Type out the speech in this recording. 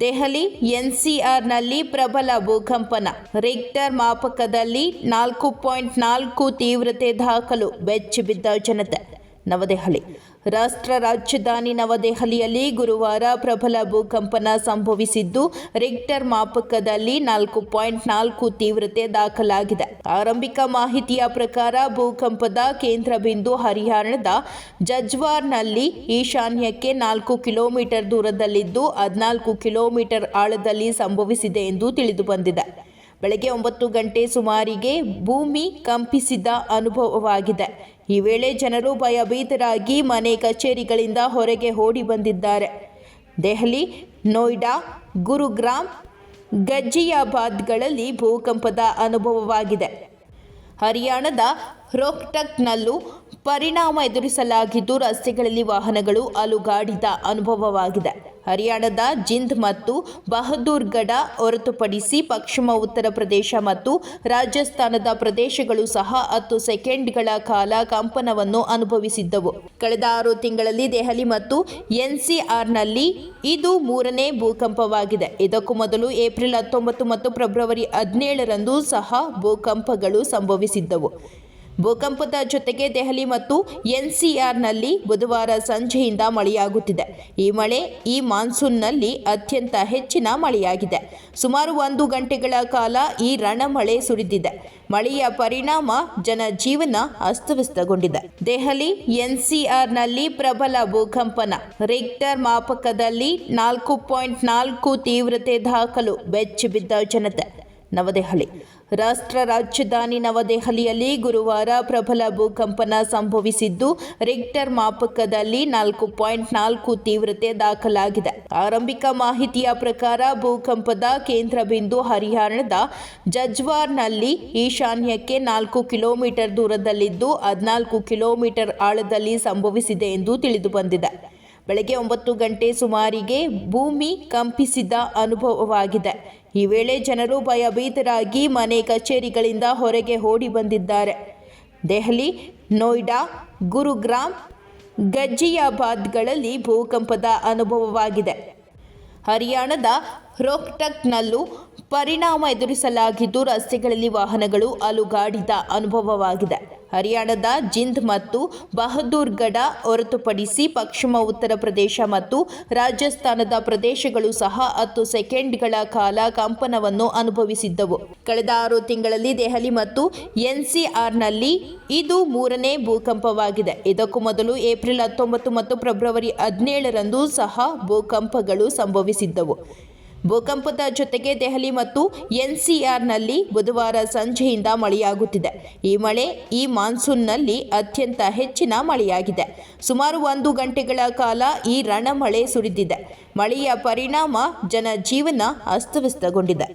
ದೆಹಲಿ ಎನ್ಸಿಆರ್ನಲ್ಲಿ ಪ್ರಬಲ ಭೂಕಂಪನ. ರಿಕ್ಟರ್ ಮಾಪಕದಲ್ಲಿ ನಾಲ್ಕು ಪಾಯಿಂಟ್ ನಾಲ್ಕು ತೀವ್ರತೆ ದಾಖಲು. ಬೆಚ್ಚಿಬಿದ್ದ ಜನತೆ. ನವದೆಹಲಿ. ರಾಷ್ಟ್ರ ರಾಜಧಾನಿ ನವದೆಹಲಿಯಲ್ಲಿ ಗುರುವಾರ ಪ್ರಬಲ ಭೂಕಂಪನ ಸಂಭವಿಸಿದ್ದು, ರಿಕ್ಟರ್ ಮಾಪಕದಲ್ಲಿ ನಾಲ್ಕು ಪಾಯಿಂಟ್ ನಾಲ್ಕು ತೀವ್ರತೆ ದಾಖಲಾಗಿದೆ. ಆರಂಭಿಕ ಮಾಹಿತಿಯ ಪ್ರಕಾರ, ಭೂಕಂಪದ ಕೇಂದ್ರ ಬಿಂದು ಹರಿಯಾಣದ ಜಜ್ವಾರ್ನಲ್ಲಿ ಈಶಾನ್ಯಕ್ಕೆ ನಾಲ್ಕು ಕಿಲೋಮೀಟರ್ ದೂರದಲ್ಲಿದ್ದು, ಹದಿನಾಲ್ಕು ಕಿಲೋಮೀಟರ್ ಆಳದಲ್ಲಿ ಸಂಭವಿಸಿದೆ ಎಂದು ತಿಳಿದುಬಂದಿದೆ. ಬೆಳಗ್ಗೆ ಒಂಬತ್ತು ಗಂಟೆ ಸುಮಾರಿಗೆ ಭೂಮಿ ಕಂಪಿಸಿದ ಅನುಭವವಾಗಿದೆ. ಈ ವೇಳೆ ಜನರು ಭಯಭೀತರಾಗಿ ಮನೆ ಕಚೇರಿಗಳಿಂದ ಹೊರಗೆ ಓಡಿ ಬಂದಿದ್ದಾರೆ. ದೆಹಲಿ, ನೋಯ್ಡಾ, ಗುರುಗ್ರಾಮ್, ಗಜ್ಜಿಯಾಬಾದ್ಗಳಲ್ಲಿ ಭೂಕಂಪದ ಅನುಭವವಾಗಿದೆ. ಹರಿಯಾಣದ ರೋಹ್ಟಕ್ನಲ್ಲೂ ಪರಿಣಾಮ ಎದುರಿಸಲಾಗಿದ್ದು ರಸ್ತೆಗಳಲ್ಲಿ ವಾಹನಗಳು ಅಲುಗಾಡಿದ ಅನುಭವವಾಗಿದೆ. ಹರಿಯಾಣದ ಜಿಂದ್ ಮತ್ತು ಬಹದ್ದೂರ್ಗಢ ಹೊರತುಪಡಿಸಿ ಪಶ್ಚಿಮ, ಉತ್ತರ ಪ್ರದೇಶ ಮತ್ತು ರಾಜಸ್ಥಾನದ ಪ್ರದೇಶಗಳು ಸಹ ಹತ್ತು ಸೆಕೆಂಡ್ಗಳ ಕಾಲ ಕಂಪನವನ್ನು ಅನುಭವಿಸಿದ್ದವು. ಕಳೆದ ಆರು ತಿಂಗಳಲ್ಲಿ ದೆಹಲಿ ಮತ್ತು ಎನ್ಸಿಆರ್ನಲ್ಲಿ ಇದು ಮೂರನೇ ಭೂಕಂಪವಾಗಿದೆ. ಇದಕ್ಕೂ ಮೊದಲು ಏಪ್ರಿಲ್ ಹತ್ತೊಂಬತ್ತು ಮತ್ತು ಫೆಬ್ರವರಿ ಹದಿನೇಳರಂದು ಸಹ ಭೂಕಂಪಗಳು ಸಂಭವಿಸಿದ್ದವು. ಭೂಕಂಪದ ಜೊತೆಗೆ ದೆಹಲಿ ಮತ್ತು ಎನ್ಸಿಆರ್ನಲ್ಲಿ ಬುಧವಾರ ಸಂಜೆಯಿಂದ ಮಳೆಯಾಗುತ್ತಿದೆ. ಈ ಮಳೆ ಈ ಮಾನ್ಸೂನ್ನಲ್ಲಿ ಅತ್ಯಂತ ಹೆಚ್ಚಿನ ಮಳೆಯಾಗಿದೆ. ಸುಮಾರು ಒಂದು ಗಂಟೆಗಳ ಕಾಲ ಈ ರಣಮಳೆ ಸುರಿದಿದೆ. ಮಳೆಯ ಪರಿಣಾಮ ಜನಜೀವನ ಅಸ್ತವ್ಯಸ್ತಗೊಂಡಿದೆ. ದೆಹಲಿ ಎನ್ಸಿಆರ್ನಲ್ಲಿ ಪ್ರಬಲ ಭೂಕಂಪನ. ರಿಕ್ಟರ್ ಮಾಪಕದಲ್ಲಿ ನಾಲ್ಕು ಪಾಯಿಂಟ್ ನಾಲ್ಕು ತೀವ್ರತೆ ದಾಖಲು ಬೆಚ್ಚಿಬಿದ್ದ ಜನತೆ. ನವದೆಹಲಿ. ರಾಷ್ಟ್ರ ರಾಜಧಾನಿ ನವದೆಹಲಿಯಲ್ಲಿ ಗುರುವಾರ ಪ್ರಬಲ ಭೂಕಂಪನ ಸಂಭವಿಸಿದ್ದು, ರಿಕ್ಟರ್ ಮಾಪಕದಲ್ಲಿ ನಾಲ್ಕು ಪಾಯಿಂಟ್ ನಾಲ್ಕು ತೀವ್ರತೆ ದಾಖಲಾಗಿದೆ. ಆರಂಭಿಕ ಮಾಹಿತಿಯ ಪ್ರಕಾರ ಭೂಕಂಪದ ಕೇಂದ್ರ ಬಿಂದು ಹರಿಯಾಣದ ಜಜ್ವಾರ್ನಲ್ಲಿ ಈಶಾನ್ಯಕ್ಕೆ ನಾಲ್ಕು ಕಿಲೋಮೀಟರ್ ದೂರದಲ್ಲಿದ್ದು, ಹದಿನಾಲ್ಕು ಕಿಲೋಮೀಟರ್ ಆಳದಲ್ಲಿ ಸಂಭವಿಸಿದೆ ಎಂದು ತಿಳಿದುಬಂದಿದೆ. ಬೆಳಗ್ಗೆ ಒಂಬತ್ತು ಗಂಟೆ ಸುಮಾರಿಗೆ ಭೂಮಿ ಕಂಪಿಸಿದ ಅನುಭವವಾಗಿದೆ. ಈ ವೇಳೆ ಜನರು ಭಯಭೀತರಾಗಿ ಮನೆ ಕಚೇರಿಗಳಿಂದ ಹೊರಗೆ ಓಡಿ ಬಂದಿದ್ದಾರೆ. ದೆಹಲಿ, ನೋಯ್ಡಾ, ಗುರುಗ್ರಾಮ್ ಗಜ್ಜಿಯಾಬಾದ್ಗಳಲ್ಲಿ ಭೂಕಂಪದ ಅನುಭವವಾಗಿದೆ. ಹರಿಯಾಣದ ರೋಹ್ಟಕ್ನಲ್ಲೂ ಪರಿಣಾಮ ಎದುರಿಸಲಾಗಿದ್ದು ರಸ್ತೆಗಳಲ್ಲಿ ವಾಹನಗಳು ಅಲುಗಾಡಿದ ಅನುಭವವಾಗಿದೆ. ಹರಿಯಾಣದ ಜಿಂದ್ ಮತ್ತು ಬಹದ್ದೂರ್ಗಢ ಹೊರತುಪಡಿಸಿ ಪಶ್ಚಿಮ, ಉತ್ತರ ಪ್ರದೇಶ ಮತ್ತು ರಾಜಸ್ಥಾನದ ಪ್ರದೇಶಗಳು ಸಹ ಹತ್ತು ಸೆಕೆಂಡ್ಗಳ ಕಾಲ ಕಂಪನವನ್ನು ಅನುಭವಿಸಿದ್ದವು. ಕಳೆದ ಆರು ತಿಂಗಳಲ್ಲಿ ದೆಹಲಿ ಮತ್ತು ಎನ್ಸಿಆರ್ನಲ್ಲಿ ಇದು ಮೂರನೇ ಭೂಕಂಪವಾಗಿದೆ. ಇದಕ್ಕೂ ಮೊದಲು ಏಪ್ರಿಲ್ ಹತ್ತೊಂಬತ್ತು ಮತ್ತು ಫೆಬ್ರವರಿ ಹದಿನೇಳರಂದು ಸಹ ಭೂಕಂಪಗಳು ಸಂಭವಿಸಿದ್ದವು. ಭೂಕಂಪದ ಜೊತೆಗೆ ದೆಹಲಿ ಮತ್ತು ಎನ್ಸಿಆರ್ನಲ್ಲಿ ಬುಧವಾರ ಸಂಜೆಯಿಂದ ಮಳೆಯಾಗುತ್ತಿದೆ. ಈ ಮಳೆ ಈ ಮಾನ್ಸೂನ್ನಲ್ಲಿ ಅತ್ಯಂತ ಹೆಚ್ಚಿನ ಮಳೆಯಾಗಿದೆ. ಸುಮಾರು ಒಂದು ಗಂಟೆಗಳ ಕಾಲ ಈ ರಣಮಳೆ ಸುರಿದಿದೆ. ಮಳೆಯ ಪರಿಣಾಮ ಜನಜೀವನ ಅಸ್ತವ್ಯಸ್ತಗೊಂಡಿದೆ.